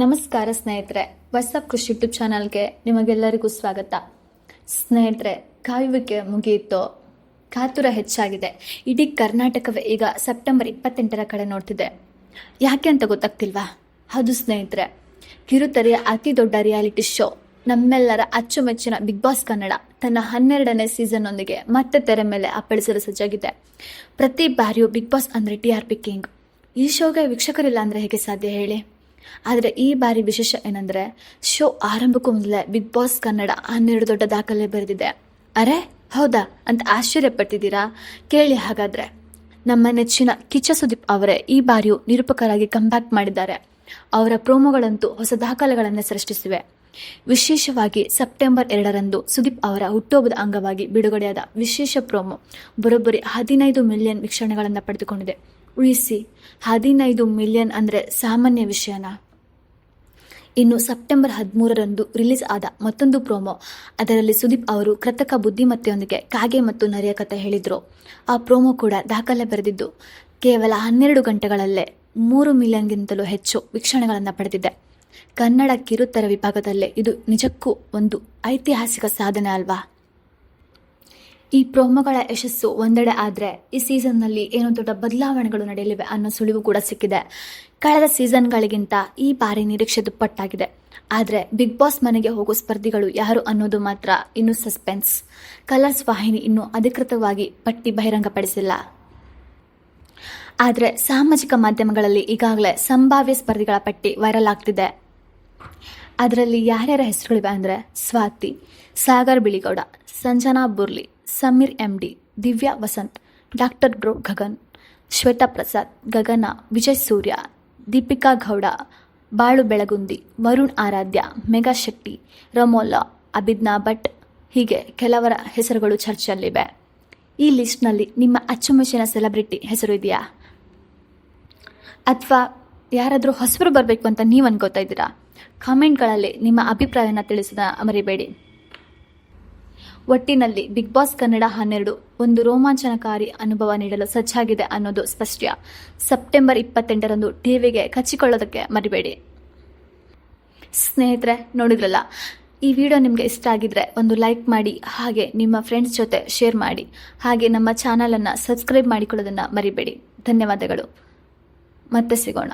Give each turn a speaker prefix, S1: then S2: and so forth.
S1: ನಮಸ್ಕಾರ ಸ್ನೇಹಿತರೆ ವಾಟ್ಸಪ್ ಕೃಷಿ ಯೂಟ್ಯೂಬ್ ಚಾನಲ್ಗೆ ನಿಮಗೆಲ್ಲರಿಗೂ ಸ್ವಾಗತ. ಸ್ನೇಹಿತರೆ, ಕಾಯುವಿಕೆ ಮುಗಿಯಿತು. ಕಾತುರ ಹೆಚ್ಚಾಗಿದೆ. ಇಡೀ ಕರ್ನಾಟಕವೇ ಈಗ ಸೆಪ್ಟೆಂಬರ್ ಇಪ್ಪತ್ತೆಂಟರ ಕಡೆ ನೋಡ್ತಿದೆ. ಯಾಕೆ ಅಂತ ಗೊತ್ತಾಗ್ತಿಲ್ವಾ? ಹೌದು ಸ್ನೇಹಿತರೆ, ಕಿರುತೆರೆಯ ಅತಿ ದೊಡ್ಡ ರಿಯಾಲಿಟಿ ಶೋ ನಮ್ಮೆಲ್ಲರ ಅಚ್ಚುಮೆಚ್ಚಿನ ಬಿಗ್ ಬಾಸ್ ಕನ್ನಡ ತನ್ನ ಹನ್ನೆರಡನೇ ಸೀಸನ್ನೊಂದಿಗೆ ಮತ್ತೆ ತೆರೆ ಮೇಲೆ ಅಪ್ಪಳಿಸಲು ಸಜ್ಜಾಗಿದೆ. ಪ್ರತಿ ಬಾರಿಯೂ ಬಿಗ್ ಬಾಸ್ ಅಂದರೆ ಟಿ ಆರ್ ಪಿ ಕಿಂಗ್ ಈ ಶೋಗೆ ವೀಕ್ಷಕರಿಲ್ಲ ಅಂದರೆ ಹೇಗೆ ಸಾಧ್ಯ ಹೇಳಿ? ಆದರೆ ಈ ಬಾರಿ ವಿಶೇಷ ಏನಂದರೆ ಶೋ ಆರಂಭಕ್ಕೂ ಮೊದಲೇ ಬಿಗ್ ಬಾಸ್ ಕನ್ನಡ ಹನ್ನೆರಡು ದೊಡ್ಡ ದಾಖಲೆ ಬರೆದಿದೆ. ಅರೆ, ಹೌದಾ? ಅಂತ ಆಶ್ಚರ್ಯ ಪಟ್ಟಿದ್ದೀರಾ ಕೇಳಿ ಹಾಗಾದ್ರೆ. ನಮ್ಮ ನೆಚ್ಚಿನ ಕಿಚ್ಚ ಸುದೀಪ್ ಅವರೇ ಈ ಬಾರಿಯೂ ನಿರೂಪಕರಾಗಿ ಕಂಬ್ಯಾಕ್ ಮಾಡಿದ್ದಾರೆ. ಅವರ ಪ್ರೋಮೋಗಳಂತೂ ಹೊಸ ದಾಖಲೆಗಳನ್ನು ಸೃಷ್ಟಿಸಿವೆ. ವಿಶೇಷವಾಗಿ ಸೆಪ್ಟೆಂಬರ್ ಎರಡರಂದು ಸುದೀಪ್ ಅವರ ಹುಟ್ಟುಹಬ್ಬದ ಅಂಗವಾಗಿ ಬಿಡುಗಡೆಯಾದ ವಿಶೇಷ ಪ್ರೋಮೋ ಬರೋಬ್ಬರಿ ಹದಿನೈದು ಮಿಲಿಯನ್ ವೀಕ್ಷಣೆಗಳನ್ನು ಪಡೆದುಕೊಂಡಿದೆ. ಉಳಿಸಿ, ಹದಿನೈದು ಮಿಲಿಯನ್ ಅಂದರೆ ಸಾಮಾನ್ಯ ವಿಷಯನಾ? ಇನ್ನು ಸೆಪ್ಟೆಂಬರ್ ಹದಿಮೂರರಂದು ರಿಲೀಸ್ ಆದ ಮತ್ತೊಂದು ಪ್ರೋಮೋ. ಅದರಲ್ಲಿ ಸುದೀಪ್ ಅವರು ಕೃತಕ ಬುದ್ಧಿಮತ್ತೆಯೊಂದಿಗೆ ಕಾಗೆ ಮತ್ತು ನರಿಯ ಕಥೆ ಹೇಳಿದರು. ಆ ಪ್ರೋಮೋ ಕೂಡ ದಾಖಲೆ ಬರೆದಿದ್ದು, ಕೇವಲ ಹನ್ನೆರಡು ಗಂಟೆಗಳಲ್ಲೇ ಮೂರು ಮಿಲಿಯನ್ಗಿಂತಲೂ ಹೆಚ್ಚು ವೀಕ್ಷಣೆಗಳನ್ನು ಪಡೆದಿದೆ. ಕನ್ನಡ ಕಿರುತರ ವಿಭಾಗದಲ್ಲೇ ಇದು ನಿಜಕ್ಕೂ ಒಂದು ಐತಿಹಾಸಿಕ ಸಾಧನೆ ಅಲ್ವಾ? ಈ ಪ್ರೋಮೋಗಳ ಯಶಸ್ಸು ಒಂದೆಡೆ ಆದರೆ ಈ ಸೀಸನ್ನಲ್ಲಿ ಏನೋ ದೊಡ್ಡ ಬದಲಾವಣೆಗಳು ನಡೆಯಲಿವೆ ಅನ್ನೋ ಸುಳಿವು ಕೂಡ ಸಿಕ್ಕಿದೆ. ಕಳೆದ ಸೀಸನ್ಗಳಿಗಿಂತ ಈ ಬಾರಿ ನಿರೀಕ್ಷೆ ದುಪ್ಪಟ್ಟಾಗಿದೆ. ಆದರೆ ಬಿಗ್ ಬಾಸ್ ಮನೆಗೆ ಹೋಗೋ ಸ್ಪರ್ಧಿಗಳು ಯಾರು ಅನ್ನೋದು ಮಾತ್ರ ಇನ್ನೂ ಸಸ್ಪೆನ್ಸ್. ಕಲರ್ಸ್ ವಾಹಿನಿ ಇನ್ನೂ ಅಧಿಕೃತವಾಗಿ ಪಟ್ಟಿ ಬಹಿರಂಗಪಡಿಸಿಲ್ಲ. ಆದರೆ ಸಾಮಾಜಿಕ ಮಾಧ್ಯಮಗಳಲ್ಲಿ ಈಗಾಗಲೇ ಸಂಭಾವ್ಯ ಸ್ಪರ್ಧಿಗಳ ಪಟ್ಟಿ ವೈರಲ್ ಆಗ್ತಿದೆ. ಅದರಲ್ಲಿ ಯಾರ್ಯಾರ ಹೆಸರುಗಳಿವೆ ಅಂದರೆ Swathi, Sagar Biligowda, Sanjana Burli Sameer M D Divya Vasanth, doctor bro Gagan, Shwetha Prasad, Gagana, Vijay Surya, Deepika Gowda, Balu Belagundi, Varun Aradhya Megha Shetty, Ramola, Abhijna Bhat, ಹೀಗೆ ಕೆಲವರ ಹೆಸರುಗಳು ಚರ್ಚೆಯಲ್ಲಿವೆ. ಈ ಲಿಸ್ಟ್ನಲ್ಲಿ ನಿಮ್ಮ ಅಚ್ಚುಮೆಚ್ಚಿನ ಸೆಲೆಬ್ರಿಟಿ ಹೆಸರು ಇದೆಯಾ? ಅಥವಾ ಯಾರಾದರೂ ಹೊಸಬರು ಬರಬೇಕು ಅಂತ ನೀವು ಅನ್ಕೋತಾ ಇದ್ದೀರಾ ಕಾಮೆಂಟ್ಗಳಲ್ಲಿ ನಿಮ್ಮ ಅಭಿಪ್ರಾಯನ ತಿಳಿಸೋದ ಮರಿಬೇಡಿ. ಒಟ್ಟಿನಲ್ಲಿ ಬಿಗ್ ಬಾಸ್ ಕನ್ನಡ ಹನ್ನೆರಡು ಒಂದು ರೋಮಾಂಚನಕಾರಿ ಅನುಭವ ನೀಡಲು ಸಜ್ಜಾಗಿದೆ ಅನ್ನೋದು ಸ್ಪಷ್ಟ ಸೆಪ್ಟೆಂಬರ್ ಇಪ್ಪತ್ತೆಂಟರಂದು ಟಿವಿಗೆ ಕಚ್ಚಿಕೊಳ್ಳೋದಕ್ಕೆ ಮರಿಬೇಡಿ. ಸ್ನೇಹಿತರೆ, ನೋಡಿದ್ರಲ್ಲ? ಈ ವಿಡಿಯೋ ನಿಮಗೆ ಇಷ್ಟ ಆಗಿದ್ರೆ ಒಂದು ಲೈಕ್ ಮಾಡಿ, ಹಾಗೆ ನಿಮ್ಮ ಫ್ರೆಂಡ್ಸ್ ಜೊತೆ ಶೇರ್ ಮಾಡಿ, ಹಾಗೆ ನಮ್ಮ ಚಾನಲನ್ನು ಸಬ್ಸ್ಕ್ರೈಬ್ ಮಾಡಿಕೊಳ್ಳೋದನ್ನು ಮರಿಬೇಡಿ. ಧನ್ಯವಾದಗಳು. ಮತ್ತೆ ಸಿಗೋಣ.